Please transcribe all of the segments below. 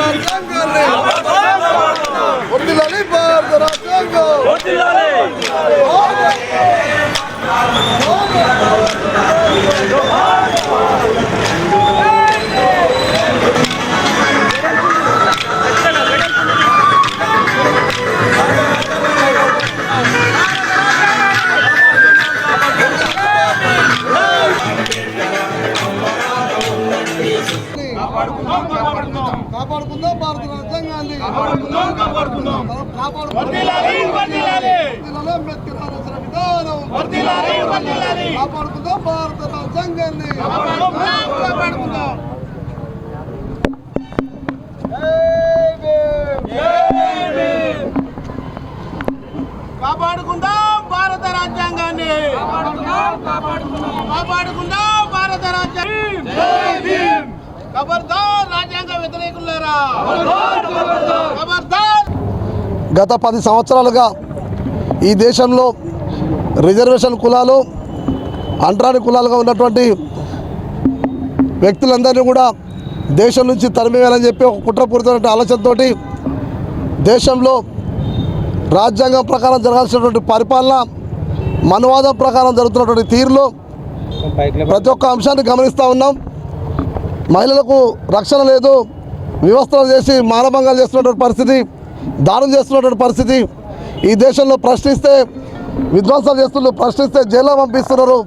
రాజ్యాంగాన్ని వర్ధిల్లాలి కాపాడుకుందాం. కాపాడుకుందాం భారత రాజ్యాంగాన్ని. కాపాడుకుందాం, కాపాడుకుందాం. కాపాడుకుందాం భారత రాజ్యాంగాన్ని. కాపాడుకుందాం భారత రాజ్యాంగాన్ని. ఖబర్దార్ రాజ్యాంగ వ్యతిరేకులారా గత పది సంవత్సరాలుగా ఈ దేశంలో రిజర్వేషన్ కులాలు అంటరాని కులాలుగా ఉన్నటువంటి వ్యక్తులందరినీ కూడా దేశం నుంచి తరిమివేయాలని చెప్పి ఒక కుట్రపూరితమైన ఆలోచనతోటి దేశంలో రాజ్యాంగం ప్రకారం జరగాల్సినటువంటి పరిపాలన మనవాదం ప్రకారం జరుగుతున్నటువంటి తీరులో ప్రతి ఒక్క అంశాన్ని గమనిస్తూ ఉన్నాం. మహిళలకు రక్షణ లేదు వ్యవస్థలు చేసి మానభంగాలు చేస్తున్నటువంటి పరిస్థితి దాడులు చేస్తున్నటువంటి పరిస్థితి. ఈ దేశంలో ప్రశ్నిస్తే విధ్వంసాలు చేస్తున్నారు ప్రశ్నిస్తే జైల్లో పంపిస్తున్నారు.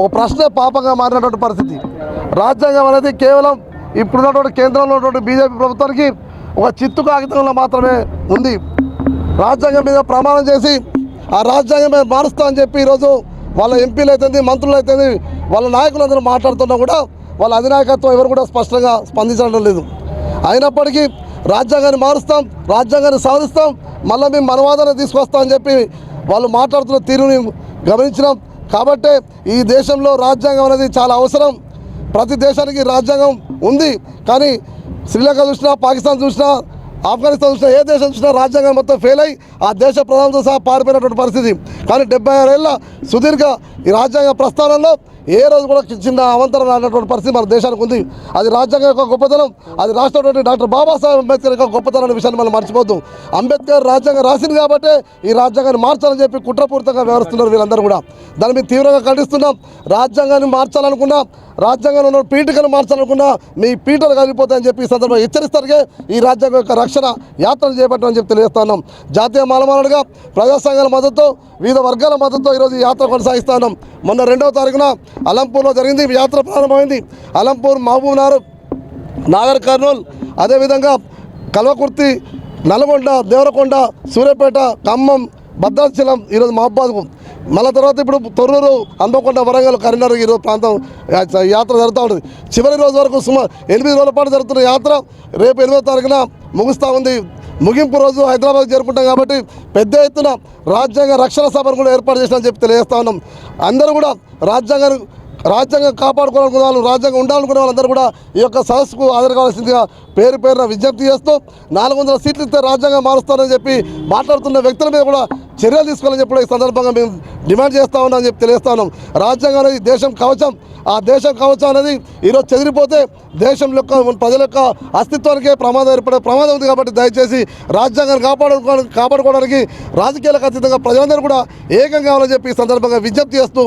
ఒక ప్రశ్నే పాపంగా మారినటువంటి పరిస్థితి. రాజ్యాంగం అనేది కేవలం ఇప్పుడున్నటువంటి కేంద్రంలో ఉన్నటువంటి బీజేపీ ప్రభుత్వానికి ఒక చిత్తు కాగితంలో మాత్రమే ఉంది. రాజ్యాంగం మీద ప్రమాణం చేసి ఆ రాజ్యాంగం మీద మారుస్తా అని చెప్పి ఈరోజు వాళ్ళ ఎంపీలు అయితేంది మంత్రులు అయితే వాళ్ళ నాయకులందరూ మాట్లాడుతున్నా కూడా వాళ్ళ అధినాయకత్వం ఎవరు కూడా స్పష్టంగా స్పందించడం లేదు. అయినప్పటికీ రాజ్యాంగాన్ని మారుస్తాం రాజ్యాంగాన్ని సాధిస్తాం మళ్ళీ మేము మనవాదాన్ని తీసుకొస్తాం అని చెప్పి వాళ్ళు మాట్లాడుతున్న తీరుని గమనించినాం. కాబట్టే ఈ దేశంలో రాజ్యాంగం అనేది చాలా అవసరం. ప్రతి దేశానికి రాజ్యాంగం ఉంది. కానీ శ్రీలంక చూసినా పాకిస్తాన్ చూసినా ఆఫ్ఘనిస్తాన్ చూసినా ఏ దేశం చూసినా రాజ్యాంగం మొత్తం ఫెయిల్ అయ్యి ఆ దేశ ప్రధానంతో సహా పారిపోయినటువంటి పరిస్థితి. కానీ డెబ్బై ఆరేళ్ళ సుదీర్ఘ ఈ రాజ్యాంగ ప్రస్థానంలో ఏ రోజు కూడా చిన్న అవంతరం అన్నటువంటి పరిస్థితి మన దేశానికి ఉంది. అది రాజ్యాంగం యొక్క గొప్పతనం అది రాసినటువంటి డాక్టర్ బాబాసాహెబ్ అంబేద్కర్ యొక్క గొప్పతనం అనే విషయాన్ని మనం మర్చిపోద్దాం. అంబేద్కర్ రాజ్యాంగం రాసింది కాబట్టి ఈ రాజ్యాంగాన్ని మార్చాలని చెప్పి కుట్రపూరితంగా వ్యవహరిస్తున్నారు వీళ్ళందరూ కూడా. దాన్ని మేము తీవ్రంగా ఖండిస్తున్నాం. రాజ్యాంగాన్ని మార్చాలనుకున్నా. రాజ్యాంగంలో ఉన్న పీఠికను మార్చాలనుకున్నా మీ పీఠలు కలిగిపోతాయని చెప్పి ఈ సందర్భంగా హెచ్చరిస్తారుగా ఈ రాజ్యాంగం యొక్క రక్షణ యాత్రలు చేపట్టమని చెప్పి తెలియజేస్తున్నాం జాతీయ మాలమాలుగా ప్రజా సంఘాల మద్దతు వివిధ వర్గాల మద్దతుతో ఈరోజు ఈ యాత్ర కొనసాగిస్తున్నాం మొన్న రెండవ తారీఖున అలంపూర్లో జరిగింది యాత్ర ప్రారంభమైంది. అలంపూర్ మహబూబ్ నగర్ నాగర్ కర్నూల్ అదేవిధంగా కల్వకుర్తి నల్గొండ దేవరకొండ సూర్యాపేట ఖమ్మం భద్రాచలం ఈరోజు మహబాద్కు మళ్ళీ తర్వాత ఇప్పుడు తొర్రూరు హన్మకొండ వరంగల్ కరీంనగర్ ఈరోజు ప్రాంతం యాత్ర జరుగుతూ ఉంటుంది. చివరి రోజు వరకు సుమారు ఎనిమిది రోజుల పాటు జరుగుతున్న యాత్ర రేపు ఎనిమిదో తారీఖున ముగుస్తూ ఉంది. ముగింపు రోజు హైదరాబాద్ జరుపుకుంటాం కాబట్టి పెద్ద ఎత్తున రాజ్యాంగ రక్షణ సభను కూడా ఏర్పాటు చేసినా చెప్పి తెలియజేస్తా ఉన్నాం. అందరూ కూడా రాజ్యాంగాన్ని రాజ్యాంగం కాపాడుకోవాలనుకునే వాళ్ళు రాజ్యాంగం ఉండాలనుకునే వాళ్ళందరూ కూడా ఈ యొక్క సదస్సుకు హాజరు కావాల్సిందిగా పేరు పేరున విజ్ఞప్తి చేస్తూ నాలుగు వందల సీట్లు ఇస్తే రాజ్యాంగం మారుస్తారని చెప్పి మాట్లాడుతున్న వ్యక్తుల మీద కూడా చర్యలు తీసుకోవాలని చెప్పి ఈ సందర్భంగా మేము డిమాండ్ చేస్తా ఉన్నామని చెప్పి తెలియస్తా ఉన్నాం. రాజ్యాంగం అనేది దేశం కవచం. ఆ దేశం కవచం అనేది ఈరోజు చెదిరిపోతే దేశం యొక్క ప్రజల యొక్క అస్తిత్వానికే ప్రమాదం ఏర్పడే ప్రమాదం ఉంది కాబట్టి దయచేసి రాజ్యాంగాన్ని కాపాడుకోవడానికి కాపాడుకోవడానికి రాజకీయాలకు అతీతంగా ప్రజలందరూ కూడా ఏకం కావాలని చెప్పి ఈ సందర్భంగా విజ్ఞప్తి చేస్తూ